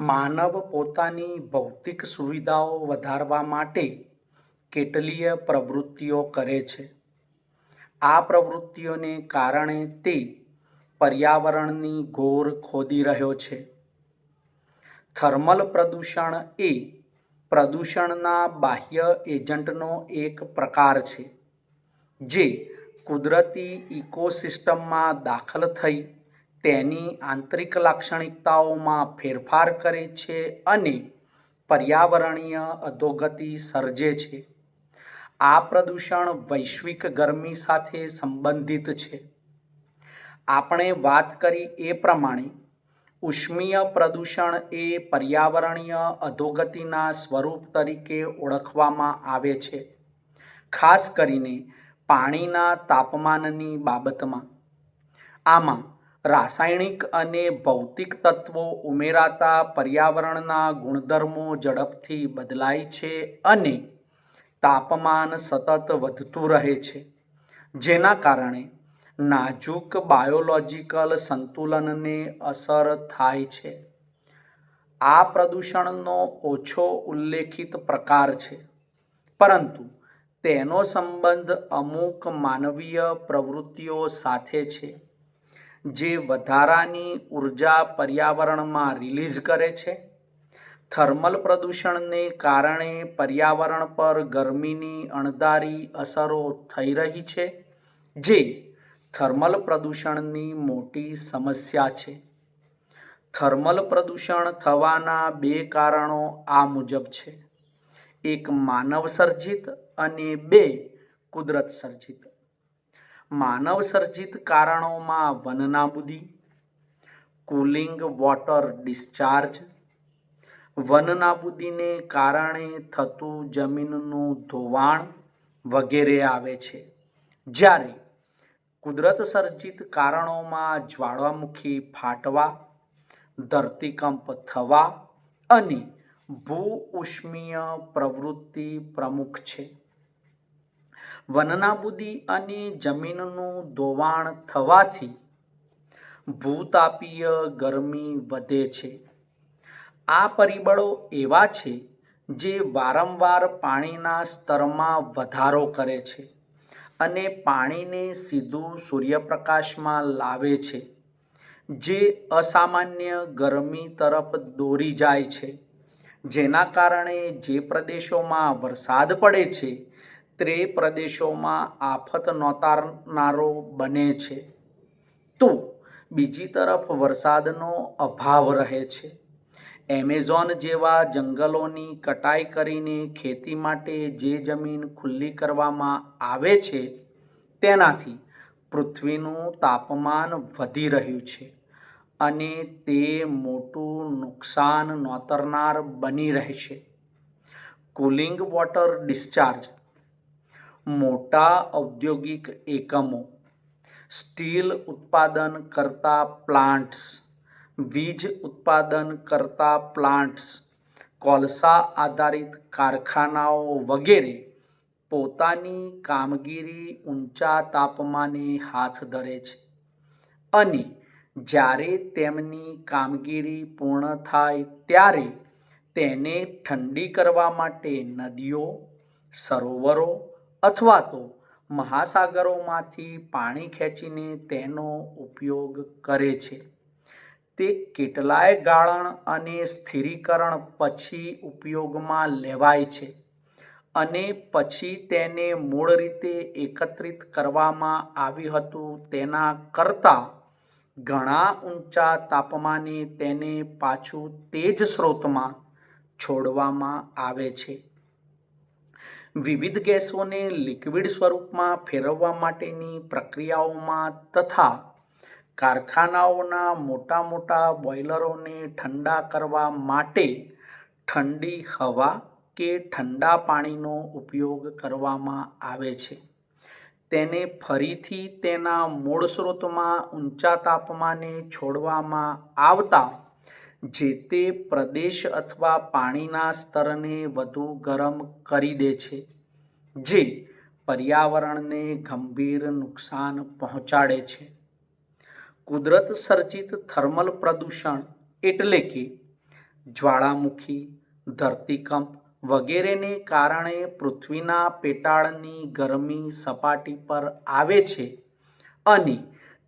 માનવ પોતાની ભૌતિક સુવિધાઓ વધારવા માટે કેટલીય પ્રવૃત્તિઓ કરે છે. આ પ્રવૃત્તિઓને કારણે તે પર્યાવરણની ઘોર ખોદી રહ્યો છે. થર્મલ પ્રદૂષણ એ પ્રદૂષણના બાહ્ય એજન્ટનો એક પ્રકાર છે, જે કુદરતી ઇકોસિસ્ટમમાં દાખલ થઈ તેની આંતરિક લાક્ષણિકતાઓમાં ફેરફાર કરે છે અને પર્યાવરણીય અધોગતિ સર્જે છે. આ પ્રદૂષણ વૈશ્વિક ગરમી સાથે સંબંધિત છે. આપણે વાત કરી એ પ્રમાણે, ઉષ્મીય પ્રદૂષણ એ પર્યાવરણીય અધોગતિના સ્વરૂપ તરીકે ઓળખવામાં આવે છે, ખાસ કરીને પાણીના તાપમાનની બાબતમાં. આમાં રાસાયણિક અને ભૌતિક તત્વો ઉમેરાતા પર્યાવરણના ગુણધર્મો ઝડપથી બદલાય છે અને તાપમાન સતત વધતું રહે છે. જેના કારણે નાજુક બાયોલોજિકલ સંતુલનને અસર થાય છે. આ પ્રદૂષણનો ઓછો ઉલ્લેખિત પ્રકાર છે. પરંતુ તેનો સંબંધ અમુક માનવીય પ્રવૃત્તિઓ સાથે છે. જે વધારાની ઊર્જા પર્યાવરણમાં રિલીઝ કરે છે. થર્મલ પ્રદૂષણને કારણે પર્યાવરણ પર ગરમીની અણધારી અસરો થઈ રહી છે, જે થર્મલ પ્રદૂષણની મોટી સમસ્યા છે. થર્મલ પ્રદૂષણ થવાના બે કારણો આ મુજબ છે. એક માનવ સર્જિત અને બે કુદરત સર્જિત. માનવ સર્જિત કારણોમાં વનનાબૂદી, કુલિંગ વોટર ડિસ્ચાર્જ, વનનાબૂદીને કારણે થતું જમીનનું ધોવાણ વગેરે આવે છે. જ્યારે કુદરત સર્જિત કારણોમાં જ્વાળામુખી ફાટવા, ધરતીકંપ થવા અને ભૂ ઉષ્મીય પ્રવૃત્તિ પ્રમુખ છે. વનનાબૂદી અને જમીનનું ધોવાણ થવાથી ભૂતાપીય ગરમી વધે છે. આ પરિબળો એવા છે જે વારંવાર પાણીના સ્તરમાં વધારો કરે છે અને પાણીને સીધું સૂર્યપ્રકાશમાં લાવે છે, જે અસામાન્ય ગરમી તરફ દોરી જાય છે. જેના કારણે જે પ્રદેશોમાં વરસાદ પડે છે તે પ્રદેશોમાં આફત નોતારનારો બને છે. તો બીજી તરફ વરસાદનો અભાવ રહે છે. એમેઝોન જેવા જંગલોની કટાઈ કરીને ખેતી માટે જે જમીન ખુલ્લી કરવામાં આવે છે, તેનાથી પૃથ્વીનું તાપમાન વધી રહ્યું છે અને તે મોટું નુકસાન નોતરનાર બની રહેશે. કુલિંગ વોટર ડિસ્ચાર્જ મોટા ઔદ્યોગિક એકમો, સ્ટીલ ઉત્પાદન કરતા પ્લાન્ટ્સ, વીજ ઉત્પાદન કરતા પ્લાન્ટ્સ, કોલસા આધારિત કારખાનાઓ વગેરે પોતાની કામગીરી ઊંચા તાપમાને હાથ ધરે છે. અને જ્યારે તેમની કામગીરી પૂર્ણ થાય ત્યારે તેને ઠંડી કરવા માટે નદીઓ, સરોવરો અથવા તો મહાસાગરોમાંથી પાણી ખેંચીને તેનો ઉપયોગ કરે છે. તે કેટલાય ગાળણ અને સ્થિરીકરણ પછી ઉપયોગમાં લેવાય છે અને પછી તેને મૂળ રીતે એકત્રિત કરવામાં આવ્યું હતું તેના કરતાં ઘણા ઊંચા તાપમાને તેને પાછું તે જ સ્રોતમાં છોડવામાં આવે છે. વિવિધ ગેસોને લિક્વિડ સ્વરૂપમાં ફેરવવા માટેની પ્રક્રિયાઓમાં તથા કારખાનાઓના મોટા મોટા બોઇલરોને ઠંડા કરવા માટે ઠંડી હવા કે ઠંડા પાણીનો ઉપયોગ કરવામાં આવે છે. તેને ફરીથી તેના મૂળ સ્રોતમાં ઊંચા તાપમાને છોડવામાં આવતા જે તે પ્રદેશ અથવા પાણીના સ્તરને વધુ ગરમ કરી દે છે, જે પર્યાવરણને ગંભીર નુકસાન પહોંચાડે છે. કુદરત સર્જિત થર્મલ પ્રદૂષણ એટલે કે જ્વાળામુખી, ધરતીકંપ વગેરેને કારણે પૃથ્વીના પેટાળની ગરમી સપાટી પર આવે છે અને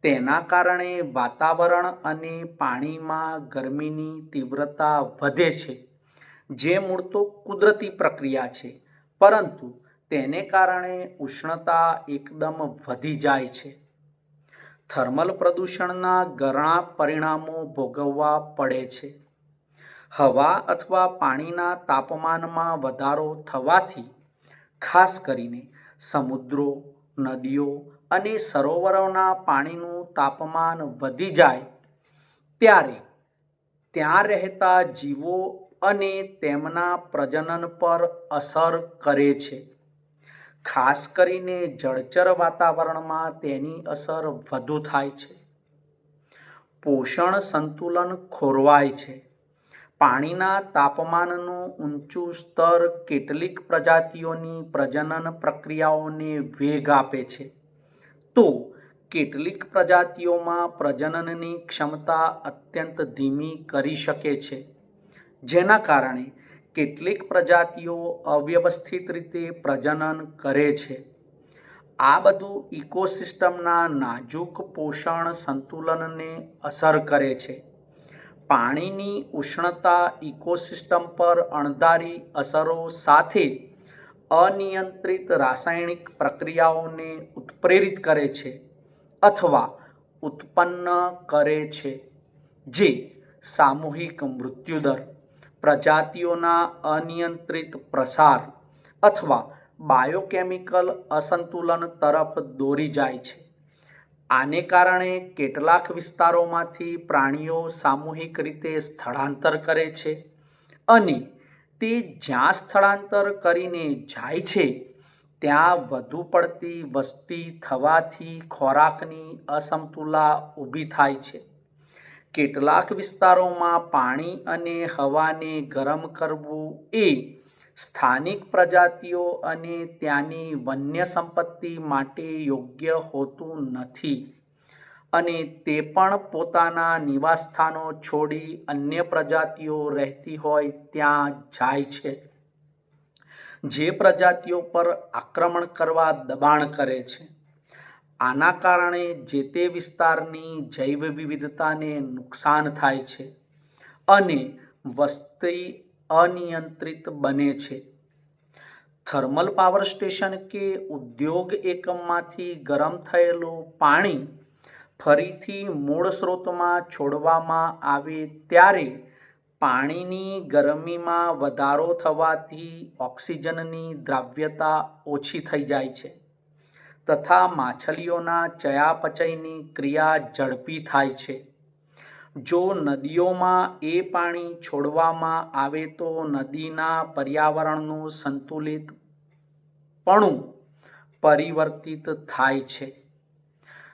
તેના કારણે વાતાવરણ અને પાણીમાં ગરમીની તીવ્રતા વધે છે, જે મૂળ તો કુદરતી પ્રક્રિયા છે, પરંતુ તેને કારણે ઉષ્ણતા એકદમ વધી જાય છે. થર્મલ પ્રદૂષણના ઘણા પરિણામો ભોગવવા પડે છે. હવા અથવા પાણીના તાપમાનમાં વધારો થવાથી, ખાસ કરીને સમુદ્રો, નદીઓ અને સરોવરોના પાણીનું તાપમાન વધી જાય ત્યારે ત્યાં રહેતા જીવો અને તેમના પ્રજનન પર અસર કરે છે. ખાસ કરીને જળચર વાતાવરણમાં તેની અસર વધુ થાય છે. પોષણ સંતુલન ખોરવાય છે. પાણીના તાપમાનનું ઊંચું સ્તર કેટલીક પ્રજાતિઓની પ્રજનન પ્રક્રિયાઓને વેગ આપે છે. તો કેટલીક પ્રજાતિઓમાં પ્રજનનની ક્ષમતા અત્યંત ધીમી કરી શકે છે. જેના કારણે કેટલીક પ્રજાતિઓ અવ્યવસ્થિત રીતે પ્રજનન કરે છે. આ બધું ઇકોસિસ્ટમના નાજુક પોષણ સંતુલનને અસર કરે છે. પાણીની ઉષ્ણતા ઇકોસિસ્ટમ પર અણધારી અસરો સાથે અનિયંત્રિત રાસાયણિક પ્રક્રિયાઓને ઉત્પ્રેરિત કરે છે અથવા ઉત્પન્ન કરે છે, જે સામૂહિક મૃત્યુદર, પ્રજાતિઓના અનિયંત્રિત પ્રસાર અથવા બાયોકેમિકલ અસંતુલન તરફ દોરી જાય છે. આને કારણે કેટલાક વિસ્તારોમાંથી પ્રાણીઓ સામૂહિક રીતે સ્થળાંતર કરે છે અને તે જ્યાં સ્થળાંતર કરીને જાય છે, ત્યાં વધુ પડતી વસ્તી થવાથી ખોરાકની અસમતુલા ઊભી થાય છે. કેટલાક વિસ્તારોમાં પાણી અને હવાને ગરમ કરવું એ સ્થાનિક પ્રજાતિઓ અને ત્યાંની વન્ય સંપત્તિ માટે યોગ્ય હોતું નથી. અને તે પણ પોતાના નિવાસસ્થાનો છોડી અન્ય પ્રજાતિઓ રહેતી હોય ત્યાં જાય છે. જે પ્રજાતિઓ પર આક્રમણ કરવા દબાણ કરે છે. આના કારણે જે તે વિસ્તારની જૈવ વિવિધતાને નુકસાન થાય છે અને વસ્તી અનિયંત્રિત બને છે. થર્મલ પાવર સ્ટેશન કે ઉદ્યોગ એકમમાંથી ગરમ થયેલું પાણી ફરીથી મૂળ સ્રોતમાં છોડવામાં આવે ત્યારે પાણીની ગરમીમાં વધારો થવાથી ઓક્સિજનની દ્રાવ્યતા ઓછી થઈ જાય છે તથા માછલીઓના ચયાપચયની ક્રિયા ઝડપી થાય છે. જો નદીઓમાં એ પાણી છોડવામાં આવે તો નદીના પર્યાવરણનું સંતુલિતપણું પરિવર્તિત થાય છે.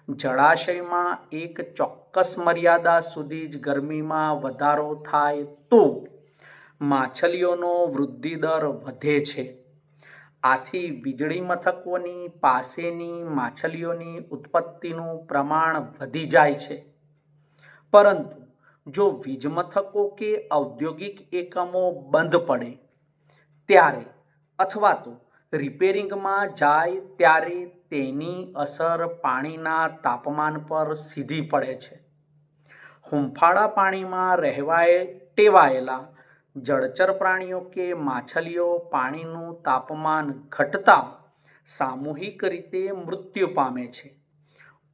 જળાશયમાં એક ચોક્કસ મર્યાદા સુધી જ ગરમીમાં વધારો થાય તો માછલીઓનો વૃદ્ધિ દર વધે છે. આથી વીજળી મથકોની પાસેની માછલીઓની ઉત્પત્તિનું પ્રમાણ વધી જાય છે. પરંતુ જો વીજ મથકો કે ઔદ્યોગિક એકમો બંધ પડે, ત્યારે અથવા તો રિપેરિંગમાં જાય ત્યારે તેની અસર પાણીના તાપમાન પર સીધી પડે છે. હુંફાળા પાણીમાં રહેવાય ટેવાયેલા જળચર પ્રાણીઓ કે માછલીઓ પાણીનું તાપમાન ઘટતા સામૂહિક રીતે મૃત્યુ પામે છે.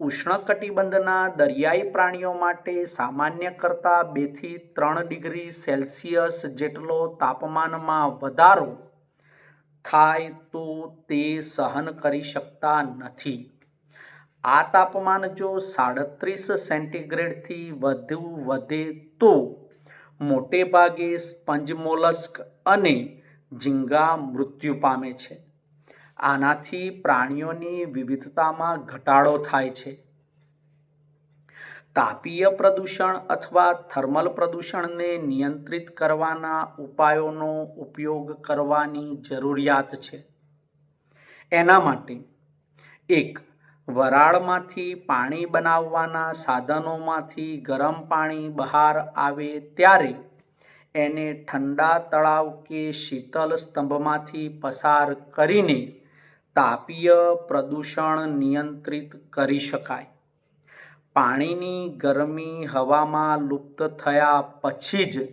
ઉષ્ણકટિબંધના દરિયાઈ પ્રાણીઓ માટે સામાન્ય કરતાં બેથી ત્રણ ડિગ્રી સેલ્સિયસ જેટલો તાપમાનમાં વધારો થાય તો તે સહન કરી શકતા નથી. આ તાપમાન જો સાડત્રીસ સેન્ટીગ્રેડથી વધુ વધે તો મોટે ભાગે સ્પંજ મોલસ્ક અને ઝીંગા મૃત્યુ પામે છે. આનાથી પ્રાણીઓની વિવિધતામાં ઘટાડો થાય છે. તાપીય પ્રદૂષણ અથવા થર્મલ પ્રદૂષણને નિયંત્રિત કરવાના ઉપાયોનો ઉપયોગ કરવાની જરૂરિયાત છે. એના માટે એક, વરાળમાંથી પાણી બનાવવાના સાધનોમાંથી ગરમ પાણી બહાર આવે ત્યારે એને ઠંડા તળાવ કે શીતલ સ્તંભમાંથી પસાર કરીને તાપીય પ્રદૂષણ નિયંત્રિત કરી શકાય. પાણીની ગરમી હવામાં લુપ્ત થયા પછી જ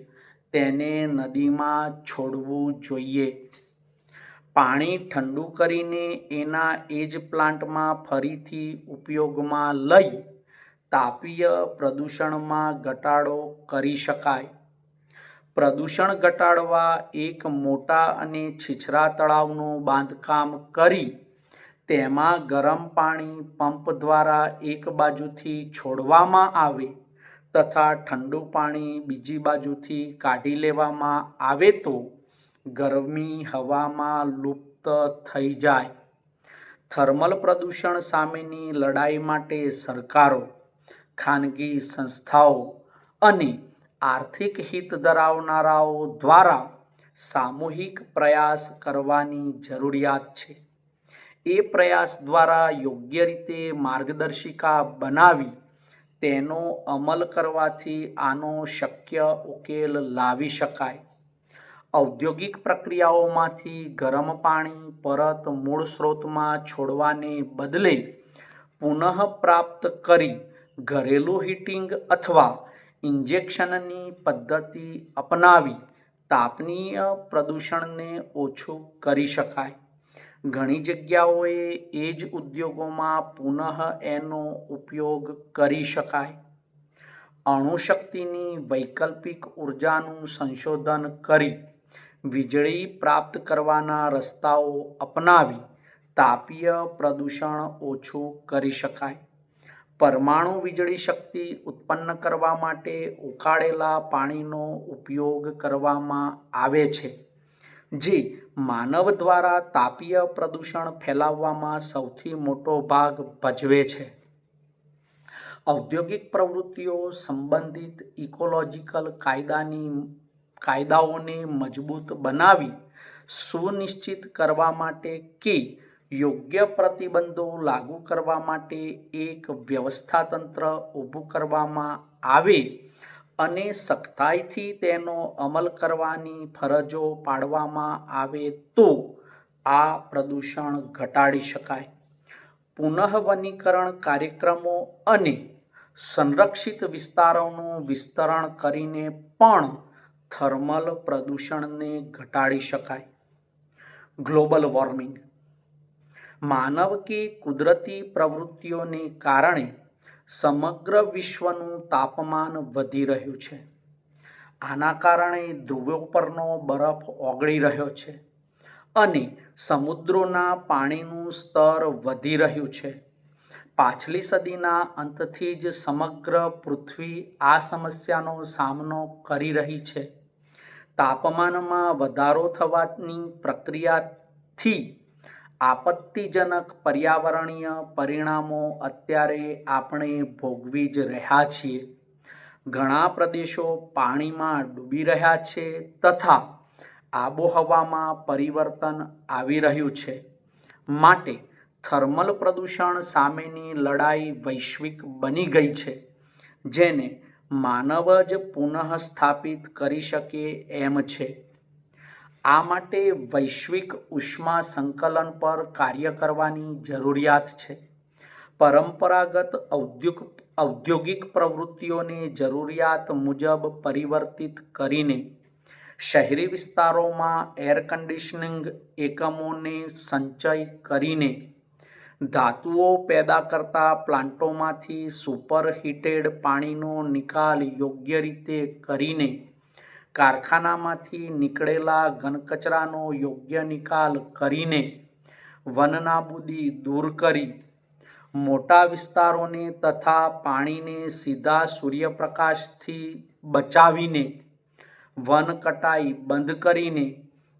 તેને નદીમાં છોડવું જોઈએ. પાણી ઠંડુ કરીને એના એજ પ્લાન્ટમાં ફરીથી ઉપયોગમાં લઈ તાપીય પ્રદૂષણમાં ઘટાડો કરી શકાય. પ્રદૂષણ ઘટાડવા એક મોટા અને છીછરા તળાવનું બાંધકામ કરી તેમાં ગરમ પાણી પંપ દ્વારા એક બાજુથી છોડવામાં આવે તથા ઠંડુ પાણી બીજી બાજુથી કાઢી લેવામાં આવે તો ગરમી હવામાં લુપ્ત થઈ જાય. થર્મલ પ્રદૂષણ સામેની લડાઈ માટે સરકારો, ખાનગી સંસ્થાઓ અને આર્થિક હિત ધરાવનારાઓ દ્વારા સામૂહિક પ્રયાસ કરવાની જરૂરિયાત છે. એ પ્રયાસ દ્વારા યોગ્ય રીતે માર્ગદર્શિકા બનાવી તેનો અમલ કરવાથી આનો શક્ય ઉકેલ લાવી શકાય. ઔદ્યોગિક પ્રક્રિયાઓમાંથી ગરમ પાણી, પરત મૂળ સ્ત્રોતમાં છોડવાને બદલે પુનઃ પ્રાપ્ત કરી ઘરેલું હીટિંગ અથવા ઇન્જેક્શનની પદ્ધતિ અપનાવી તાપનીય પ્રદૂષણને ઓછું કરી શકાય. ઘણી જગ્યાઓએ એ જ ઉદ્યોગોમાં પુનઃ એનો ઉપયોગ કરી શકાય. અણુશક્તિની વૈકલ્પિક ઉર્જાનું સંશોધન કરી વીજળી પ્રાપ્ત કરવાના રસ્તાઓ અપનાવી તાપીય પ્રદૂષણ ઓછું કરી શકાય. પરમાણુ વીજળી શક્તિ ઉત્પન્ન કરવા માટે ઉકાળેલા પાણીનો ઉપયોગ કરવામાં આવે છે. જે, માનવ દ્વારા તાપીય પ્રદૂષણ ફેલાવવામાં સૌથી મોટો ભાગ ભજવે છે. ઔદ્યોગિક પ્રવૃત્તિઓ સંબંધિત ઇકોલોજીકલ કાયદાની, કાયદાઓને મજબૂત બનાવી સુનિશ્ચિત કરવા માટે કે યોગ્ય પ્રતિબંધો લાગુ કરવા માટે એક વ્યવસ્થાતંત્ર ઊભું કરવામાં આવે અને સખ્તાઈથી તેનો અમલ કરવાની ફરજો પાડવામાં આવે તો આ પ્રદૂષણ ઘટાડી શકાય. પુનઃવનીકરણ કાર્યક્રમો અને સંરક્ષિત વિસ્તારોનું વિસ્તરણ કરીને પણ થર્મલ પ્રદૂષણને ઘટાડી શકાય. Global warming. માનવ કે કુદરતી પ્રવૃત્તિઓને કારણે સમગ્ર વિશ્વનું તાપમાન વધી રહ્યું છે. આના કારણે ધ્રુવો પરનો બરફ ઓગળી રહ્યો છે અને સમુદ્રોના પાણીનું સ્તર વધી રહ્યું છે. પાછલી સદીના અંતથી જ સમગ્ર પૃથ્વી આ સમસ્યાનો સામનો કરી રહી છે. તાપમાનમાં વધારો થવાની પ્રક્રિયાથી આપત્તિજનક પર્યાવરણીય પરિણામો અત્યારે આપણે ભોગવી જ રહ્યા છીએ. ઘણા પ્રદેશો પાણીમાં ડૂબી રહ્યા છે તથા આબોહવામાં પરિવર્તન આવી રહ્યું છે. માટે થર્મલ પ્રદૂષણ સામેની લડાઈ વૈશ્વિક બની ગઈ છે, જેને માનવ જ પુનઃસ્થાપિત કરી શકે એમ છે. આ માટે વૈશ્વિક ઉષ્મા સંકલન પર કાર્ય કરવાની જરૂરિયાત છે. પરંપરાગત ઔદ્યોગ, ઔદ્યોગિક પ્રવૃત્તિઓને જરૂરિયાત મુજબ પરિવર્તિત કરીને શહેરી વિસ્તારોમાં એર કન્ડિશનિંગ એકમોને સંચય કરીને ધાતુઓ પેદા કરતા પ્લાન્ટોમાંથી સુપરહીટેડ પાણીનો નિકાલ યોગ્ય રીતે કરીને કારખાનામાંથી નીકળેલા ઘનકચરાનો યોગ્ય નિકાલ કરીને વનનાબૂદી દૂર કરી મોટા વિસ્તારોને તથા પાણીને સીધા સૂર્યપ્રકાશથી બચાવીને વન કટાઈ બંધ કરીને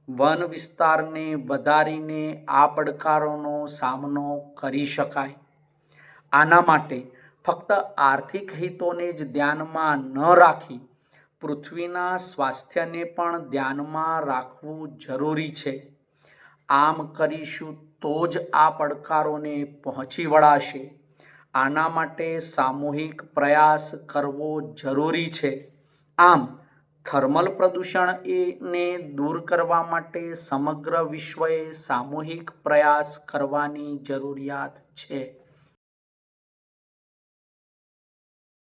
વન વિસ્તારને વધારીને આ પડકારોનો સામનો કરી શકાય. આના માટે ફક્ત આર્થિક હિતોને જ ધ્યાનમાં ન રાખી પૃથ્વીના સ્વાસ્થ્યને પણ ધ્યાનમાં રાખવું જરૂરી છે. આમ કરીશું તો જ આ પડકારોને પહોંચી વળાશે. આના માટે સામૂહિક પ્રયાસ કરવો જરૂરી છે. આમ, થર્મલ પ્રદૂષણ એને દૂર કરવા માટે સમગ્ર વિશ્વએ સામૂહિક પ્રયાસ કરવાની જરૂરિયાત છે.